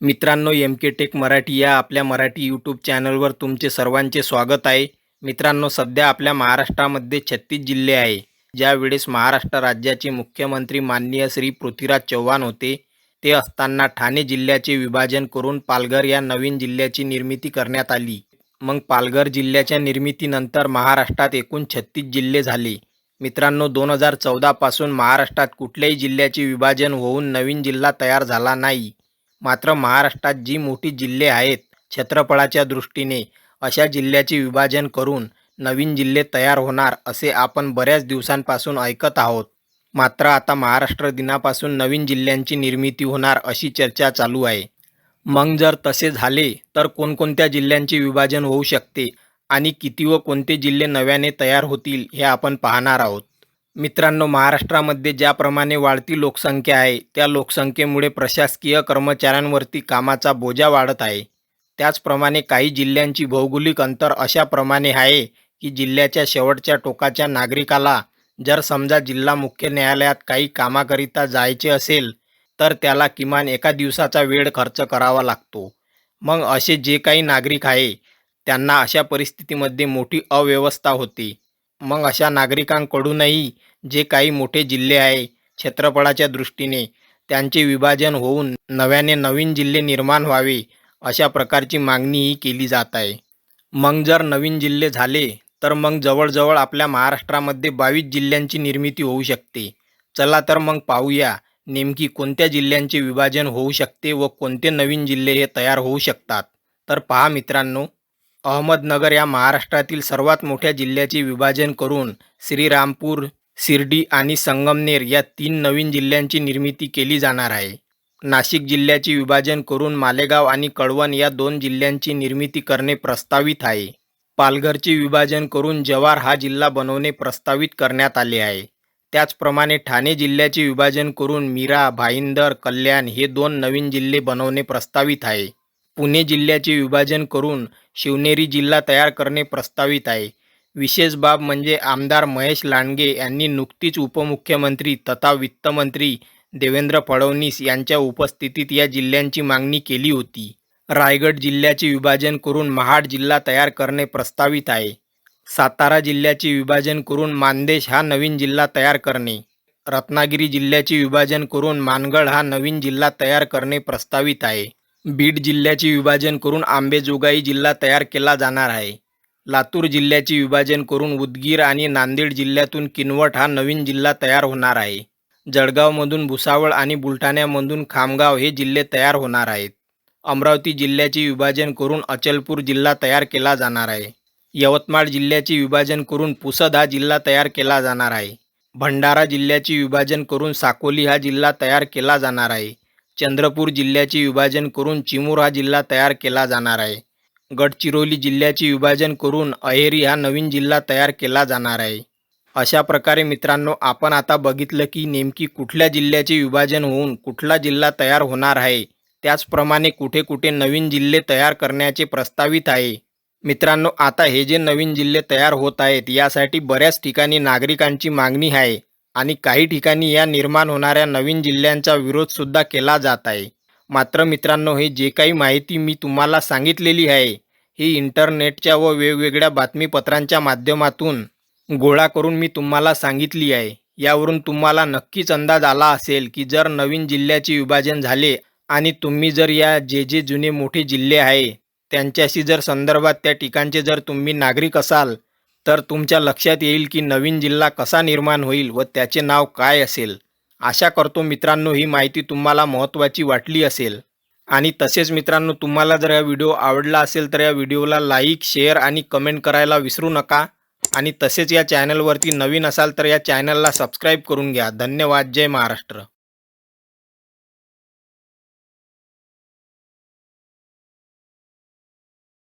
मित्रांनो एम के टेक मराठी या आपल्या मराठी यूट्यूब चॅनलवर तुमचे सर्वांचे स्वागत आहे. मित्रांनो सध्या आपल्या महाराष्ट्रामध्ये छत्तीस जिल्हे आहे. ज्यावेळेस महाराष्ट्र राज्याचे मुख्यमंत्री माननीय श्री पृथ्वीराज चव्हाण होते ते असताना ठाणे जिल्ह्याचे विभाजन करून पालघर या नवीन जिल्ह्याची निर्मिती करण्यात आली. मग पालघर जिल्ह्याच्या निर्मितीनंतर महाराष्ट्रात एकूण छत्तीस जिल्हे झाले. मित्रांनो दोन हजार चौदापासून महाराष्ट्रात कुठल्याही जिल्ह्याचे विभाजन होऊन नवीन जिल्हा तयार झाला नाही. मात्र महाराष्ट्रात जी मोठी जिल्हे आहेत क्षेत्रफळाच्या दृष्टीने अशा जिल्ह्याचे विभाजन करून नवीन जिल्हे तयार होणार असे आपण बऱ्याच दिवसांपासून ऐकत आहोत. मात्र आता महाराष्ट्र दिनापासून नवीन जिल्ह्यांची निर्मिती होणार अशी चर्चा चालू आहे. मग जर तसे झाले तर कोणकोणत्या जिल्ह्यांचे विभाजन होऊ शकते आणि किती व कोणते जिल्हे नव्याने तयार होतील हे आपण पाहणार आहोत. मित्रांनो महाराष्ट्रामध्ये ज्याप्रमाणे वाढती लोकसंख्या आहे त्या लोकसंख्येमुळे प्रशासकीय कर्मचाऱ्यांवरती कामाचा बोजा वाढत आहे. त्याचप्रमाणे काही जिल्ह्यांची भौगोलिक अंतर अशाप्रमाणे आहे की जिल्ह्याच्या शेवटच्या टोकाच्या नागरिकाला जर समजा जिल्हा मुख्य न्यायालयात काही कामाकरिता जायचे असेल तर त्याला किमान एका दिवसाचा वेळ खर्च करावा लागतो. मग असे जे काही नागरिक आहे त्यांना अशा परिस्थितीमध्ये मोठी अव्यवस्था होते. मग अशा नागरिकांकडूनही जे काही मोठे जिल्हे आहे क्षेत्रफळाच्या दृष्टीने त्यांचे विभाजन होऊन नव्याने नवीन जिल्हे निर्माण व्हावे अशा प्रकारची मागणीही केली जात आहे. मग जर नवीन जिल्हे झाले तर मग जवळजवळ आपल्या महाराष्ट्रामध्ये बावीस जिल्ह्यांची निर्मिती होऊ शकते. चला तर मग पाहूया नेमकी कोणत्या जिल्ह्यांचे विभाजन होऊ शकते व कोणते नवीन जिल्हे हे तयार होऊ शकतात. तर पहा मित्रांनो अहमदनगर या महाराष्ट्रातील सर्वात मोठ्या जिल्ह्याचे विभाजन करून श्रीरामपूर शिर्डी आणि संगमनेर या तीन नवीन जिल्ह्यांची निर्मिती केली जाणार आहे. नाशिक जिल्ह्याचे विभाजन करून मालेगाव आणि कळवण या दोन जिल्ह्यांची निर्मिती करणे प्रस्तावित आहे. पालघरचे विभाजन करून जव्हार हा जिल्हा बनवणे प्रस्तावित करण्यात आले आहे. त्याचप्रमाणे ठाणे जिल्ह्याचे विभाजन करून मीरा भाईंदर कल्याण हे दोन नवीन जिल्हे बनवणे प्रस्तावित आहे. पुणे जिल्ह्याचे विभाजन करून शिवनेरी जिल्हा तयार करणे प्रस्तावित आहे. विशेष बाब म्हणजे आमदार महेश लांडगे यांनी नुकतीच उपमुख्यमंत्री तथा वित्तमंत्री देवेंद्र फडणवीस यांच्या उपस्थितीत या जिल्ह्यांची मागणी केली होती. रायगड जिल्ह्याचे विभाजन करून महाड जिल्हा तयार करणे प्रस्तावित आहे. सातारा जिल्ह्याचे विभाजन करून मानदेश हा नवीन जिल्हा तयार करणे. रत्नागिरी जिल्ह्याचे विभाजन करून मानगड हा नवीन जिल्हा तयार करणे प्रस्तावित आहे. बीड जिल्ह्याचे विभाजन करून आंबेजोगाई जिल्हा तयार केला जाणार आहे. लातूर जिल्ह्याचे विभाजन करून उदगीर आणि नांदेड जिल्ह्यातून किनवट हा नवीन जिल्हा तयार होणार आहे. जळगावमधून भुसावळ आणि बुलढाण्यामधून खामगाव हे जिल्हे तयार होणार आहेत. अमरावती जिल्ह्याचे विभाजन करून अचलपूर जिल्हा तयार केला जाणार आहे. यवतमाळ जिल्ह्याचे विभाजन करून पुसद हा जिल्हा तयार केला जाणार आहे. भंडारा जिल्ह्याचे विभाजन करून साकोली हा जिल्हा तयार केला जाणार आहे. चंद्रपूर जिल्ह्याचे विभाजन करून चिमूर हा जिल्हा तयार केला जाणार आहे. गडचिरोली जिल्ह्याचे विभाजन करून अहेरी हा नवीन जिल्हा तयार केला जाणार आहे. अशा प्रकारे मित्रांनो आपण आता बघितलं की नेमकी कुठल्या जिल्ह्याचे विभाजन होऊन कुठला जिल्हा तयार होणार आहे त्याचप्रमाणे कुठे कुठे नवीन जिल्हे तयार करण्याचे प्रस्तावित आहे. मित्रांनो आता हे जे नवीन जिल्हे तयार होत आहेत यासाठी बऱ्याच ठिकाणी नागरिकांची मागणी आहे आणि काही ठिकाणी या निर्माण होणाऱ्या नवीन जिल्ह्यांचा विरोधसुद्धा केला जात आहे. मात्र मित्रांनो हे जे काही माहिती मी तुम्हाला सांगितलेली आहे ही इंटरनेटच्या व वेगवेगळ्या बातमीपत्रांच्या माध्यमातून गोळा करून मी तुम्हाला सांगितली आहे. यावरून तुम्हाला नक्कीच अंदाज आला असेल की जर नवीन जिल्ह्याचे विभाजन झाले आणि तुम्ही जर या जे जे जुने मोठे जिल्हे आहे त्यांच्याशी जर संदर्भात त्या ठिकाणचे जर तुम्ही नागरिक असाल तर तुमच्या लक्षात येईल की नवीन जिल्हा कसा निर्माण होईल व त्याचे नाव काय असेल. आशा करतो मित्रांनो ही माहिती तुम्हाला महत्त्वाची वाटली असेल. आणि तसेच मित्रांनो तुम्हाला जर हा व्हिडिओ आवडला असेल तर या व्हिडिओला लाईक शेअर आणि कमेंट करायला विसरू नका. आणि तसेच या चॅनलवरती नवीन असाल तर या चॅनलला सबस्क्राईब करून घ्या. धन्यवाद. जय महाराष्ट्र.